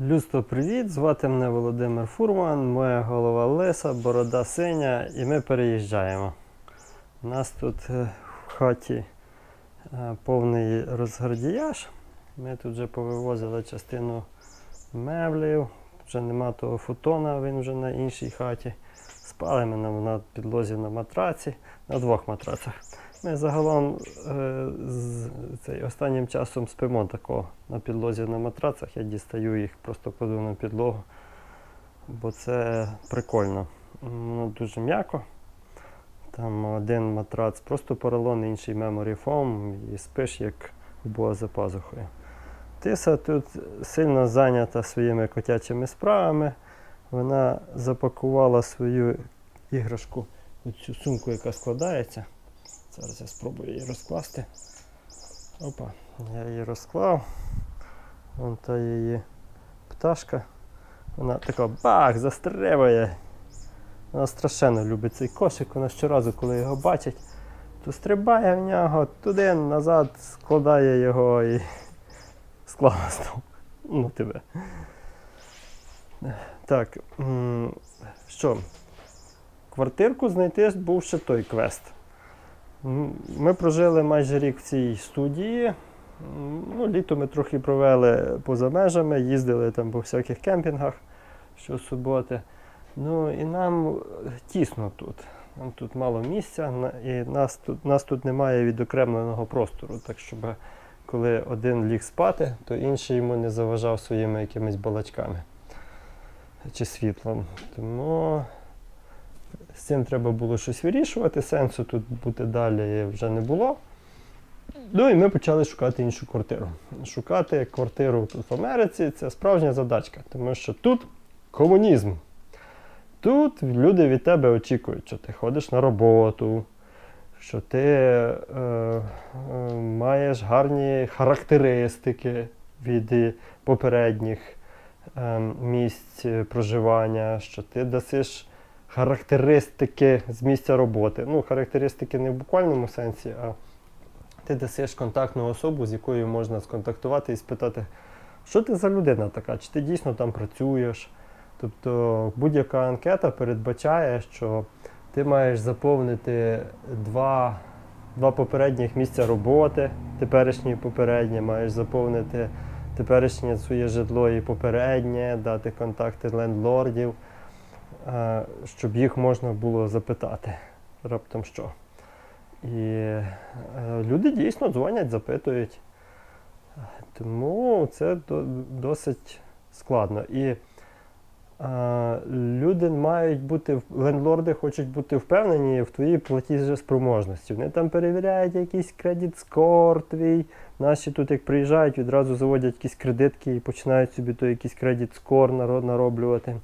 Людство, привіт! Звати мене Володимир Фурман, моя голова лиса, борода синя, і ми переїжджаємо. У нас тут е, в хаті е, повний розгардіяж. Ми тут вже повивозили частину меблів, вже нема того футона, він вже на іншій хаті. Спали ми на, підлозі на матраці, на двох матрацах. Ми загалом е, з, цей, останнім часом спимо тако на підлозі на матрацах. Я дістаю їх, просто кладу на підлогу, бо це прикольно. Воно дуже м'яко. Там один матрац просто поролон, інший memory foam і спиш як Бога за пазухою. Тиса тут сильно зайнята своїми котячими справами. Вона запакувала свою іграшку цю сумку, яка складається. Зараз я спробую її розкласти. Опа, я її розклав. Вон та її пташка. Вона така бах, застрибує. Вона страшенно любить цей кошик. Вона щоразу, коли його бачить, то стрибає в нього туди, назад, складає його і склала знову. Ну тебе. Так. Що? Квартирку знайти був ще той квест. Ми прожили майже рік в цій студії. Ну, літо ми трохи провели поза межами, їздили там по всяких кемпінгах щосуботи. Ну і нам тісно тут. Нам тут мало місця, і нас тут, нас тут немає відокремленого простору. Так щоб коли один ліг спати, то інший йому не заважав своїми якимись балачками чи світлом. Тому з цим треба було щось вирішувати. Сенсу тут бути далі вже не було. Ну і ми почали шукати іншу квартиру. Шукати квартиру тут в Америці це справжня задачка, тому що тут комунізм. Тут люди від тебе очікують, що ти ходиш на роботу, що ти е, е, маєш гарні характеристики від попередніх е, місць проживання, що ти дасиш характеристики з місця роботи. Ну, характеристики не в буквальному сенсі, а ти дасиш контактну особу, з якою можна сконтактувати і спитати, що ти за людина така, чи ти дійсно там працюєш. Тобто будь-яка анкета передбачає, що ти маєш заповнити два, два попередніх місця роботи, теперішнє і попереднє, маєш заповнити теперішнє своє житло і попереднє, дати контакти лендлордів, щоб їх можна було запитати раптом що. І е, люди дійсно дзвонять, запитують. Тому це досить складно. І а, люди мають бути, лендлорди хочуть бути впевнені в твоїй платіжеспроможності. Вони там перевіряють якийсь кредит скор твій. Наші тут, як приїжджають, відразу заводять якісь кредитки і починають собі той якийсь кредит скор наро- нароблювати.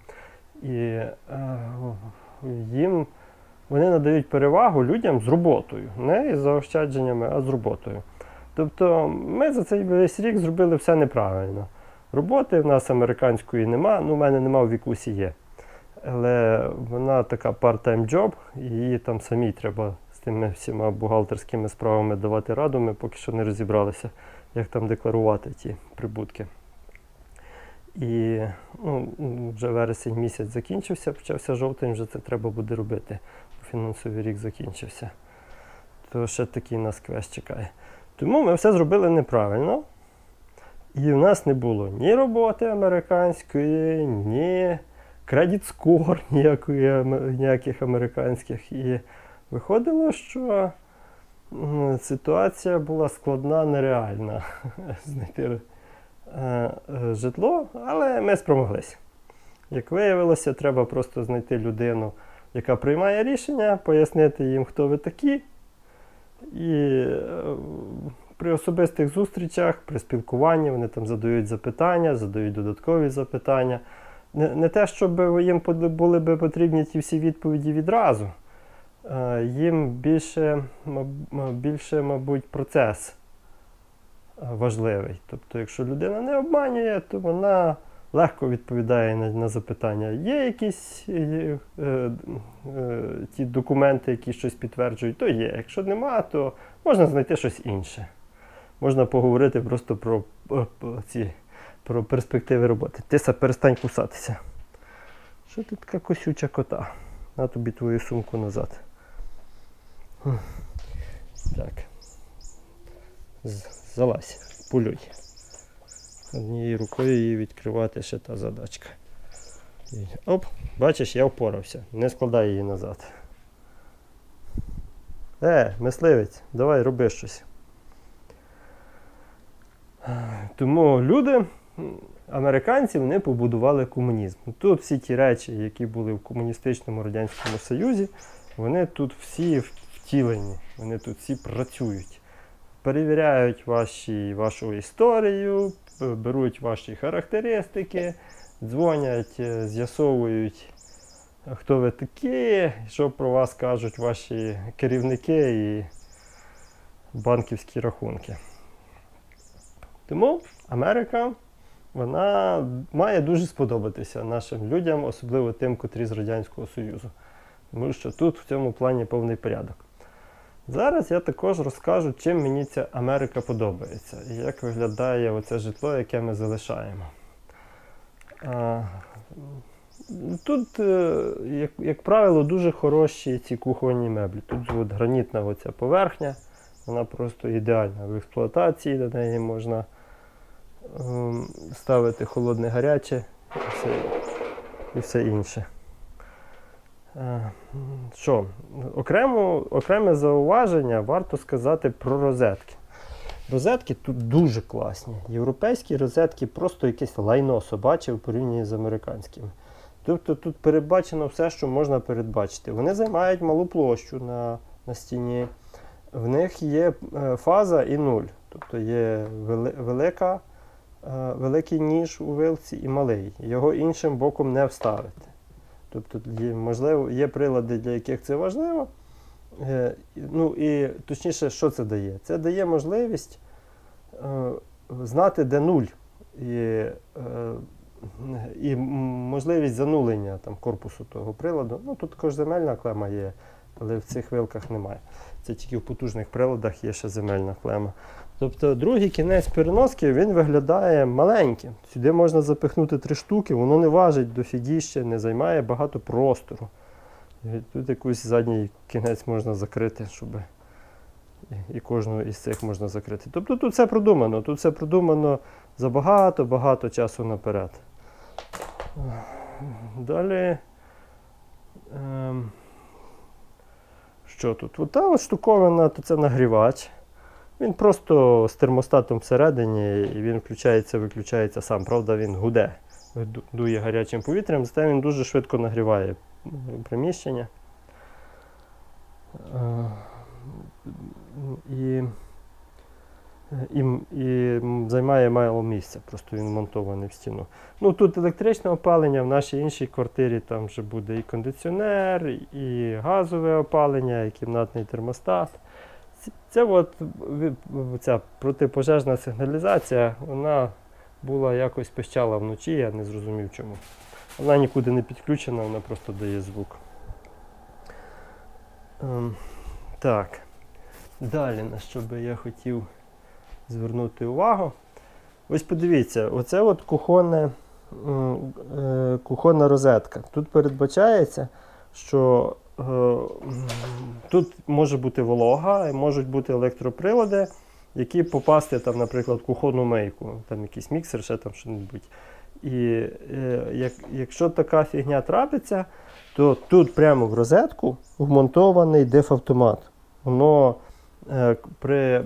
І а, їм вони надають перевагу людям з роботою, не із заощадженнями, а з роботою. Тобто ми за цей весь рік зробили все неправильно. Роботи в нас американської нема, ну в мене нема, в вікусі є. Але вона така part-time job, і її там самій треба з тими всіма бухгалтерськими справами давати раду. Ми поки що не розібралися, як там декларувати ті прибутки. І ну, вже вересень місяць закінчився, почався жовтень, вже це треба буде робити. Фінансовий рік закінчився. То ще такий нас квест чекає. Тому ми все зробили неправильно. І в нас не було ні роботи американської, ні кредит скор ніякої, ніяких американських. І виходило, що ситуація була складна, нереальна знайти житло, але ми спромоглися. Як виявилося, треба просто знайти людину, яка приймає рішення, пояснити їм, хто ви такі. І е, при особистих зустрічах, при спілкуванні вони там задають запитання, задають додаткові запитання. Не, не те, щоб їм були би потрібні ті всі відповіді відразу. Е, Їм більше, більше, мабуть, процес е, важливий. Тобто, якщо людина не обманює, то вона легко відповідає на, на запитання. Є якісь е, е, е, ті документи, які щось підтверджують, то є. Якщо нема, то можна знайти щось інше. Можна поговорити просто про е, п- ці про перспективи роботи. Тиса, перестань кусатися. Що ти така косюча кота? На тобі твою сумку назад. Так. Залазь, пулюй. Однією рукою її відкривати ще та задачка. І- Оп, бачиш, я впорався. Не складай її назад. Е, мисливець, давай роби щось. Тому люди, американці, вони побудували комунізм. Тут всі ті речі, які були в комуністичному Радянському Союзі, вони тут всі втілені, вони тут всі працюють. Перевіряють ваші, вашу історію, беруть ваші характеристики, дзвонять, е, з'ясовують, хто ви такі, що про вас кажуть ваші керівники і банківські рахунки. Тому Америка вона має дуже сподобатися нашим людям, особливо тим, котрі з Радянського Союзу. Тому що тут в цьому плані повний порядок. Зараз я також розкажу, чим мені ця Америка подобається і як виглядає оце житло, яке ми залишаємо. Тут, е, як, як правило, дуже хороші ці кухонні меблі. Тут от гранітна оця поверхня, вона просто ідеальна в експлуатації, до неї можна ем, ставити холодне гаряче і все, і все інше. Е, Що, окремо, окреме зауваження варто сказати про розетки. Розетки тут дуже класні. Європейські розетки просто якесь лайно собаче в порівнянні з американськими. Тобто тут передбачено все, що можна передбачити. Вони займають малу площу на, на стіні. В них є е, фаза і нуль. Тобто є велика, е, великий ніж у вилці і малий. Його іншим боком не вставити. Тобто є, можливо, є прилади, для яких це важливо. Е, ну і точніше, що це дає? Це дає можливість е, знати, де нуль. І, е, і можливість занулення там, корпусу того приладу. Ну, тут також земельна клема є, але в цих вилках немає. Це тільки в потужних приладах є ще земельна клема. Тобто другий кінець переноски він виглядає маленьким. Сюди можна запихнути три штуки, воно не важить до дофігіще, не займає багато простору. І тут якийсь задній кінець можна закрити, щоб і- кожного із цих можна закрити. Тобто тут все продумано, тут все продумано за багато-багато часу наперед. Далі. Ем, що тут? От та от штуковина, то це нагрівач. Він просто з термостатом всередині і він включається, виключається сам. Правда, він гуде, дує гарячим повітрям, зате він дуже швидко нагріває приміщення. Е, І, і, і займає мало місця, просто він монтований в стіну. Ну, тут електричне опалення, в нашій іншій квартирі там вже буде і кондиціонер, і газове опалення, і кімнатний термостат. Ц- Це от ця протипожежна сигналізація, вона була якось пищала вночі, я не зрозумів чому. Вона нікуди не підключена, вона просто дає звук. Ем, так. Далі, на що би я хотів звернути увагу. Ось подивіться, оце от кухонне, е, кухонна розетка. Тут передбачається, що тут може бути волога, можуть бути електроприлади, які попасти, там, наприклад, в кухонну мийку, там якийсь міксер, ще там щось. І е, як, якщо така фігня трапиться, то тут прямо в розетку вмонтований дефавтомат. Воно е, при е,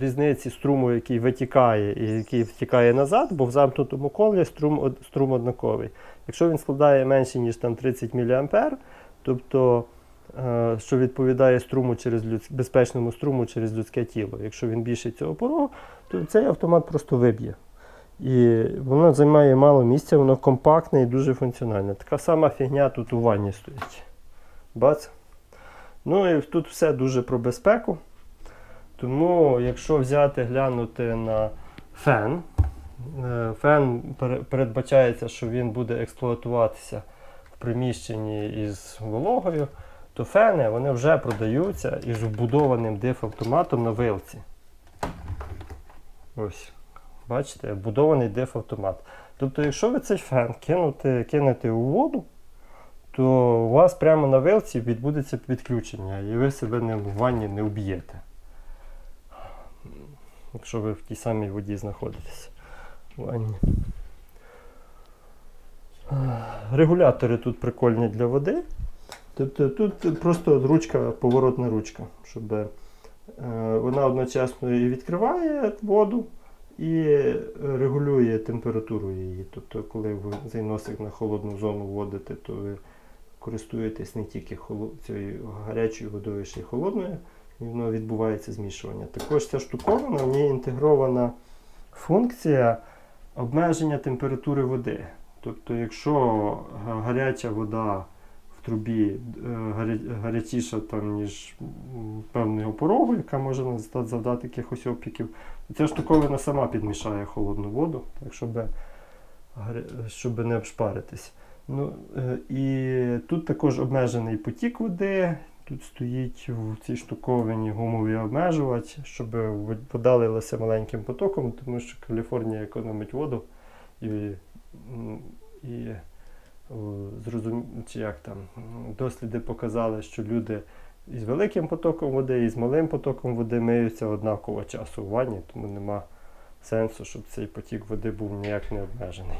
різниці струму, який витікає і який втікає назад, бо в замкнутому колі струм, струм однаковий. Якщо він складає менше, ніж там 30 мА, тобто е, що відповідає струму через людсь- безпечному струму через людське тіло. Якщо він більше цього порогу, то цей автомат просто виб'є. І воно займає мало місця, воно компактне і дуже функціональне. Така сама фігня тут у ванні стоїть. Бац. Ну і тут все дуже про безпеку. Тому, якщо взяти глянути на фен, е, фен передбачається, що він буде експлуатуватися приміщенні із вологою, то фени вони вже продаються із вбудованим дифавтоматом на вилці. Ось. Бачите, будований деф-автомат. Тобто, якщо ви цей фен кинути, кинете у воду, то у вас прямо на вилці відбудеться підключення, і ви себе не, в ванні не вб'єте. Якщо ви в тій самій воді знаходитесь в ванні. Регулятори тут прикольні для води. Тобто тут просто ручка, поворотна ручка, щоб е, вона одночасно і відкриває воду, і регулює температуру її. Тобто, коли ви цей носик на холодну зону вводите, то ви користуєтесь не тільки холо- цією гарячою водою, ще й холодною, і воно відбувається змішування. Також ця штуковина, в ній інтегрована функція обмеження температури води. Тобто, якщо гаряча вода в трубі е, гарячіша там, ніж певного порогу, яка може завдати якихось опіків, то ця штуковина сама підмішає холодну воду, так щоб, щоб не обшпаритись. Ну, е, і тут також обмежений потік води. Тут стоїть в цій штуковині гумовий обмежувач, щоб вода лилася маленьким потоком, тому що Каліфорнія економить воду і, і зрозум... чи як там, досліди показали, що люди із великим потоком води і з малим потоком води миються однаково часу у ванні, тому нема сенсу, щоб цей потік води був ніяк не обмежений.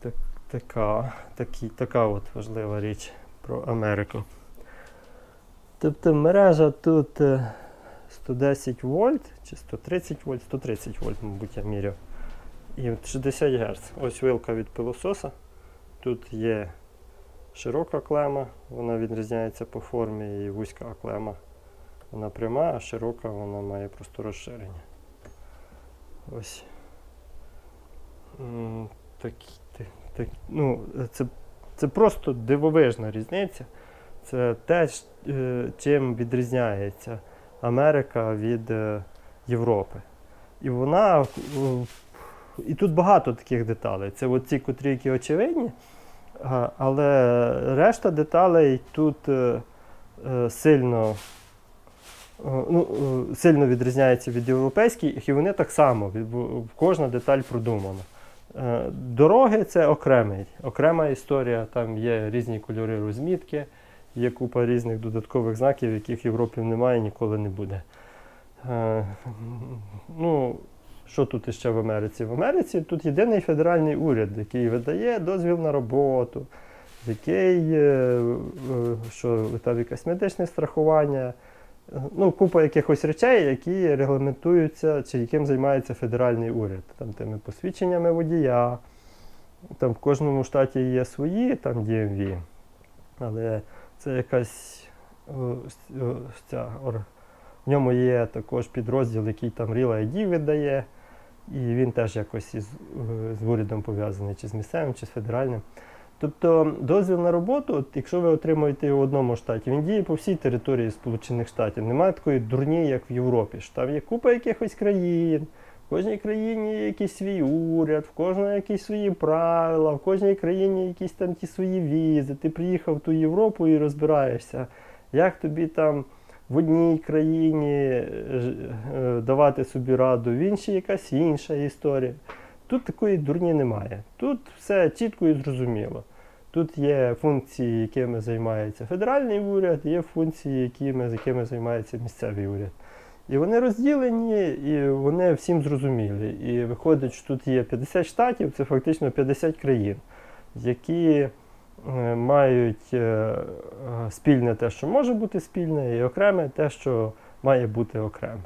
Так, така, такі, така от важлива річ про Америку. Тобто мережа тут е, 110 вольт чи 130 вольт, 130 вольт, мабуть, я міряв. І от 60 Гц. Ось вилка від пилососа. Тут є широка клема, вона відрізняється по формі і вузька клема. Вона пряма, а широка вона має просто розширення. Ось. Так, так, ну, це, це просто дивовижна різниця. Це те, е, чим відрізняється Америка від е, Європи. І вона. І тут багато таких деталей. Це от ці, котрі які очевидні, але решта деталей тут е, е, сильно, е, ну, сильно відрізняється від європейських, і вони так само, кожна деталь продумана. Дороги це окремий, окрема історія. Там є різні кольори розмітки, є купа різних додаткових знаків, яких в Європі немає і ніколи не буде. Ну, що тут іще в Америці? В Америці тут єдиний федеральний уряд, який видає дозвіл на роботу, який е, е, що там якесь медичне страхування. Ну, купа якихось речей, які регламентуються, чи яким займається федеральний уряд. Там тими посвідченнями водія. Там в кожному штаті є свої, там DMV. Але це якась ця, в ньому є також підрозділ, який там Real ID видає, і він теж якось із, е, з урядом пов'язаний, чи з місцевим, чи з федеральним. Тобто дозвіл на роботу, от, якщо ви отримуєте його в одному штаті, він діє по всій території Сполучених Штатів. Немає такої дурні, як в Європі. Що там є купа якихось країн, в кожній країні є якийсь свій уряд, в кожної якісь свої правила, в кожній країні якісь там ті свої візи. Ти приїхав в ту Європу і розбираєшся, як тобі там в одній країні е, е, давати собі раду, в іншій якась інша історія. Тут такої дурні немає. Тут все чітко і зрозуміло. Тут є функції, якими займається федеральний уряд, є функції, якими, якими займається місцевий уряд. І вони розділені, і вони всім зрозумілі. І виходить, що тут є 50 штатів, це фактично 50 країн, які мають е, е, спільне те, що може бути спільне, і окреме те, що має бути окреме.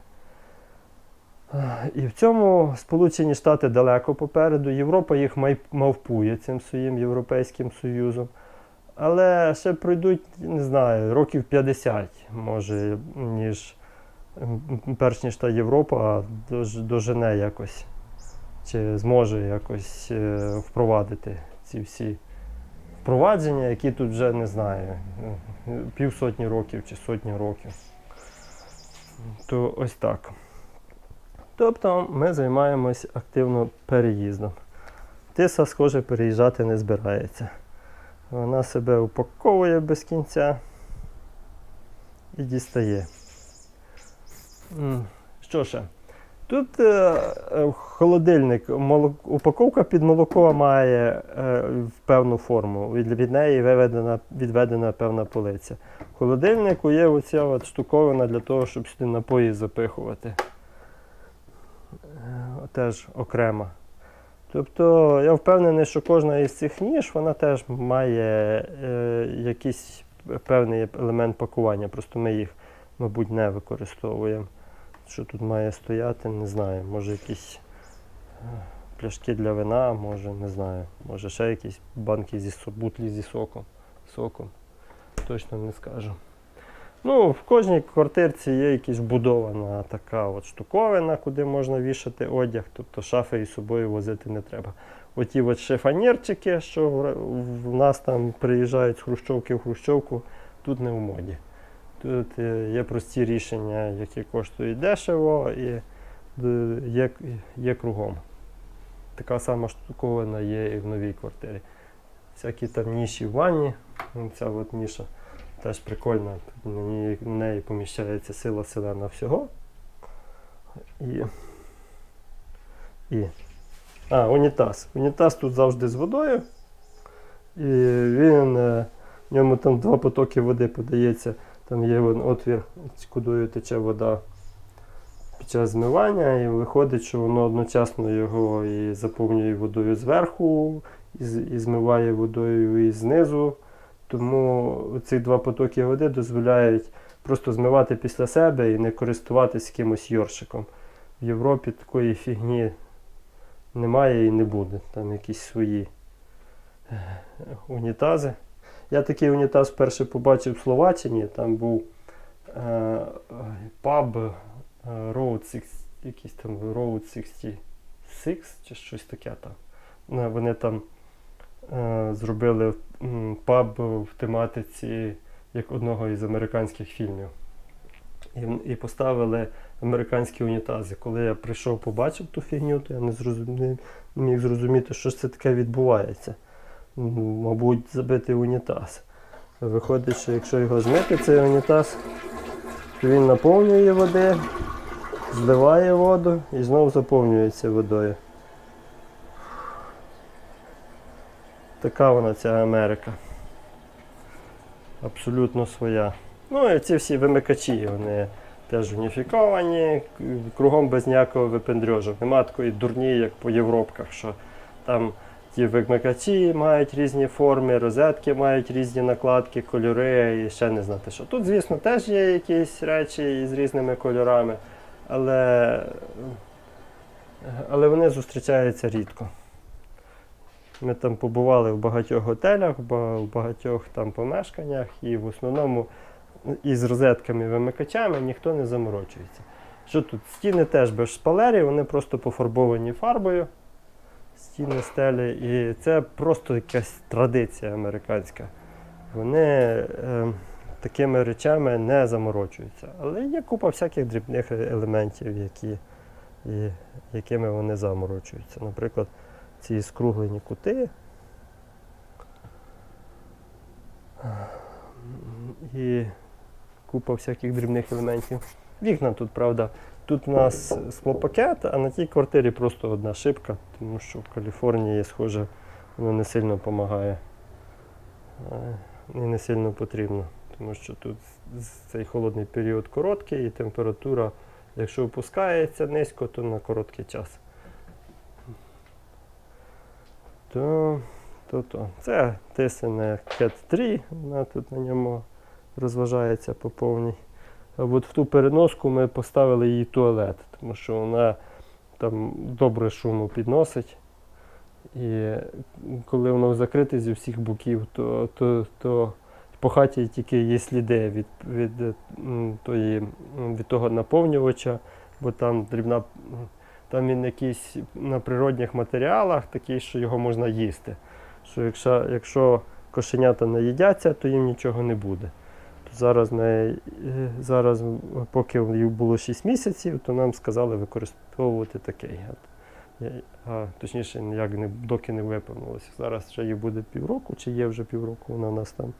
Е, І в цьому Сполучені Штати далеко попереду. Європа їх мавпує цим своїм Європейським Союзом. Але ще пройдуть, не знаю, років 50, може, ніж перш ніж та Європа дожене якось, чи зможе якось е, впровадити ці всі впровадження, які тут вже не знаю, півсотні років чи сотні років. То ось так. Тобто ми займаємось активно переїздом. Тиса, схоже, переїжджати не збирається. Вона себе упаковує без кінця і дістає. Що ще? Тут е, е, холодильник, молок, упаковка під молоко має е, певну форму. Від, неї виведена, відведена певна полиця. В холодильнику є оця от штуковина для того, щоб сюди напої запихувати. Теж окремо. Тобто я впевнений, що кожна із цих ніж вона теж має е, якийсь певний елемент пакування. Просто ми їх, мабуть, не використовуємо. Що тут має стояти, не знаю. Може якісь е, пляшки для вина, може, не знаю. Може ще якісь банки зі бутлі зі соком. соком. Точно не скажу. Ну, в кожній квартирці є якась вбудована така от штуковина, куди можна вішати одяг, тобто шафи із собою возити не треба. Оті от шифонірчики, що в нас там приїжджають з хрущовки в хрущовку, тут не в моді. Тут е, є прості рішення, які коштують дешево і е, є, є кругом. Така сама штуковина є і в новій квартирі. Всякі там ніші в ванні, ця от ніша теж прикольна. На на неї поміщається сила селена всього. І, і. А, унітаз. Унітаз тут завжди з водою. І він, е, в ньому там два потоки води подається. Там є отвір, кудою тече вода під час змивання, і виходить, що воно одночасно його і заповнює водою зверху, і, змиває водою і знизу. Тому ці два потоки води дозволяють просто змивати після себе і не користуватись якимось йоршиком. В Європі такої фігні немає і не буде. Там якісь свої е, унітази. Я такий унітаз вперше побачив в Словаччині. Там був е, е, паб Road 6, якийсь там Road 66 чи щось таке там. Ну, Вони там е, зробили паб в тематиці як одного із американських фільмів. І, і поставили американські унітази. Коли я прийшов, побачив ту фігню, то я не, зрозум... не міг зрозуміти, що ж це таке відбувається. Мабуть, забитий унітаз. Виходить, що якщо його змити, цей унітаз, то він наповнює води, зливає воду і знову заповнюється водою. Така вона ця Америка. Абсолютно своя. Ну і ці всі вимикачі, вони теж уніфіковані, кругом без ніякого випендрьожу. Нема такої дурні, як по Європках, що там ті вимикачі мають різні форми, розетки мають різні накладки, кольори і ще не знати що. Тут, звісно, теж є якісь речі із різними кольорами, але, але вони зустрічаються рідко. Ми там побували в багатьох готелях, в багатьох там помешканнях, і в основному із розетками вимикачами ніхто не заморочується. Що тут? Стіни теж без шпалерів, вони просто пофарбовані фарбою. Стіни стелі. І це просто якась традиція американська. Вони е, такими речами не заморочуються. Але є купа всяких дрібних елементів, які, і, якими вони заморочуються. Наприклад, ці скруглені кути. І купа всяких дрібних елементів. Вікна тут, правда, тут у нас склопакет, а на тій квартирі просто одна шибка, тому що в Каліфорнії, схоже, воно не сильно допомагає. Е, І не сильно потрібно, тому що тут цей холодний період короткий і температура, якщо опускається низько, то на короткий час. То, то, то. Це тисне Cat 3, вона тут на ньому розважається по повній. От в ту переноску ми поставили її туалет, тому що вона там добре шуму підносить. І коли воно закрите зі всіх боків, то, то, то по хаті тільки є сліди від, від, е, тої, від того наповнювача, бо там дрібна, там він якийсь на природних матеріалах, такий, що його можна їсти. Що якщо, якщо кошенята наїдяться, то їм нічого не буде. Зараз, ми, е, зараз, поки їй було 6 місяців, то нам сказали використовувати такий. А, точніше, як не, доки не виповнилося. Зараз ще їй буде півроку, чи є вже півроку, вона у нас там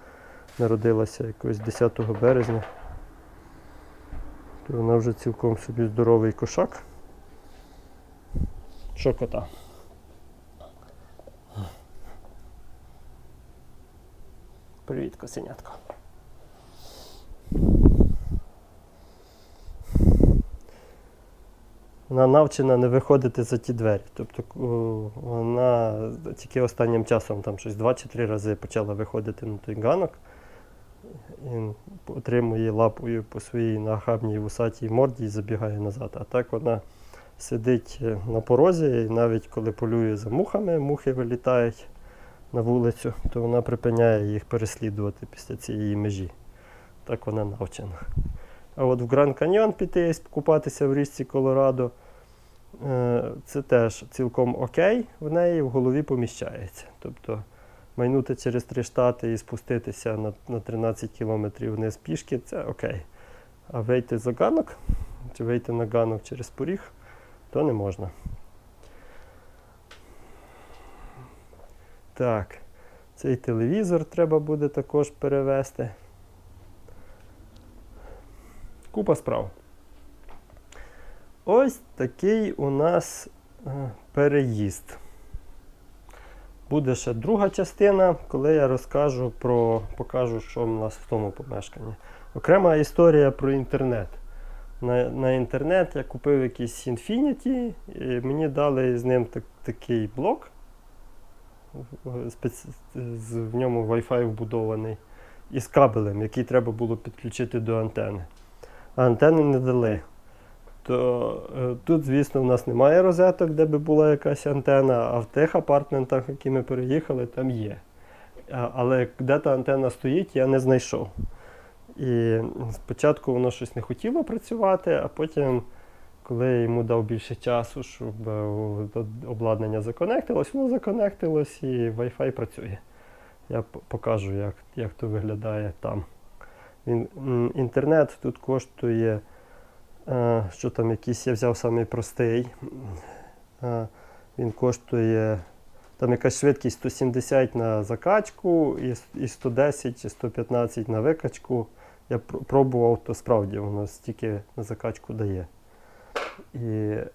народилася якось 10 березня. То вона вже цілком собі здоровий кошак. Що кота? Привіт, косенятко. Вона навчена не виходити за ті двері. Тобто вона тільки останнім часом там щось два чи три рази почала виходити на той ганок і отримує лапою по своїй нахабній вусатій морді і забігає назад. А так вона сидить е, на порозі, і навіть коли полює за мухами, мухи вилітають на вулицю, то вона припиняє їх переслідувати після цієї межі. Так вона навчена. А от в Гранд Каньйон піти купатися в річці Колорадо, е, це теж цілком окей, в неї в голові поміщається. Тобто майнути через три штати і спуститися на, на 13 кілометрів вниз пішки це окей. А вийти за ганок, чи вийти на ганок через поріг, то не можна. Так, цей телевізор треба буде також перевести. Купа справ. Ось такий у нас е, переїзд. Буде ще друга частина, коли я розкажу про, покажу, що в нас в тому помешканні. Окрема історія про інтернет. На, на інтернет я купив якийсь Infinity, і мені дали з ним так, такий блок. спец... В ньому Wi-Fi вбудований. І з кабелем, який треба було підключити до антени. А антени не дали. То е, тут, звісно, в нас немає розеток, де би була якась антена, а в тих апартментах, які ми переїхали, там є. Але де та антена стоїть, я не знайшов. І спочатку воно щось не хотіло працювати, а потім, коли йому дав більше часу, щоб е, обладнання законектилось, воно законектилось і Wi-Fi працює. Я покажу, як, як то виглядає там. Інтернет тут коштує, е, що там якийсь, я взяв самий простий. Е, він коштує, там якась швидкість 170 на закачку і, 110 чи 115 на викачку. Я пр- пробував, то справді воно стільки на закачку дає. І е,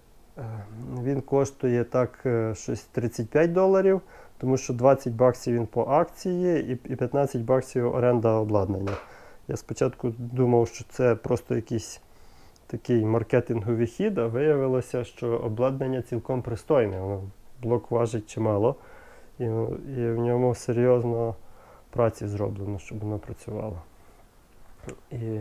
він коштує так щось 35 доларів, тому що 20 баксів він по акції і 15 баксів оренда обладнання. Я спочатку думав, що це просто якийсь такий маркетинговий хід, а виявилося, що обладнання цілком пристойне. Воно блок важить чимало, і, і в ньому серйозно праці зроблено, щоб воно працювало. І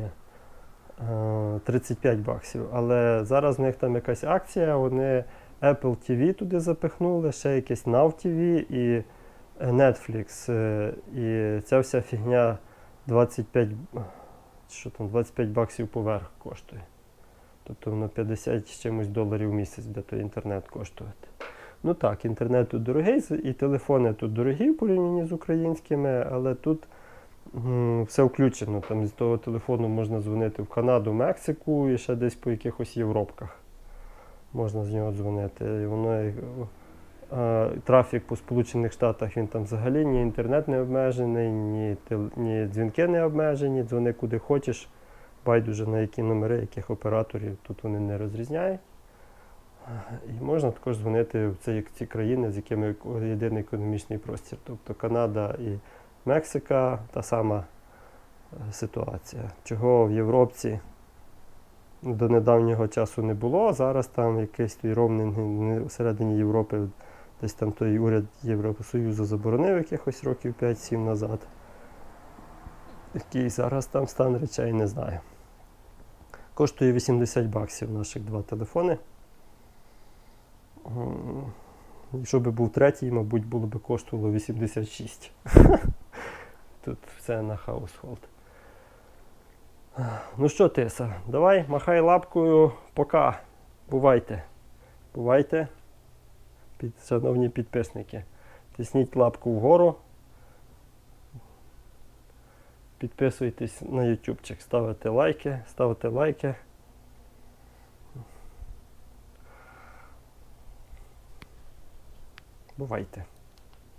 е, 35 баксів. Але зараз в них там якась акція, вони Apple TV туди запихнули, ще якесь Now TV і е, Netflix. е, І ця вся фігня 25, що там, 25 баксів поверх коштує. Тобто воно 50 з чимось доларів в місяць буде той інтернет коштувати. Ну так, інтернет тут дорогий, і телефони тут дорогі в порівнянні з українськими, але тут м, все включено. Там з того телефону можна дзвонити в Канаду, Мексику і ще десь по якихось Європках. Можна з нього дзвонити. І воно е, трафік по Сполучених Штатах він там взагалі ні інтернет не обмежений, ні, тел- ні дзвінки не обмежені, дзвони куди хочеш. Байдуже на які номери, яких операторів тут вони не розрізняють. І можна також дзвонити в ці, ці країни, з якими єдиний економічний простір. Тобто Канада і Мексика та сама е, ситуація. Чого в Європці до недавнього часу не було, зараз там якийсь не- всередині Європи, десь там той уряд Євросоюзу заборонив якихось років 5-7 назад. Який зараз там стан речей, не знаю. Коштує 80 баксів наших два телефони. Якщо би був третій, мабуть, було б коштувало 86. Тут все на хаусхолд. Ну що, Тиса, давай, махай лапкою, пока. Бувайте. Бувайте, під, шановні підписники. Тисніть лапку вгору. Підписуйтесь на ютубчик, ставите лайки, ставте лайки. Бувайте.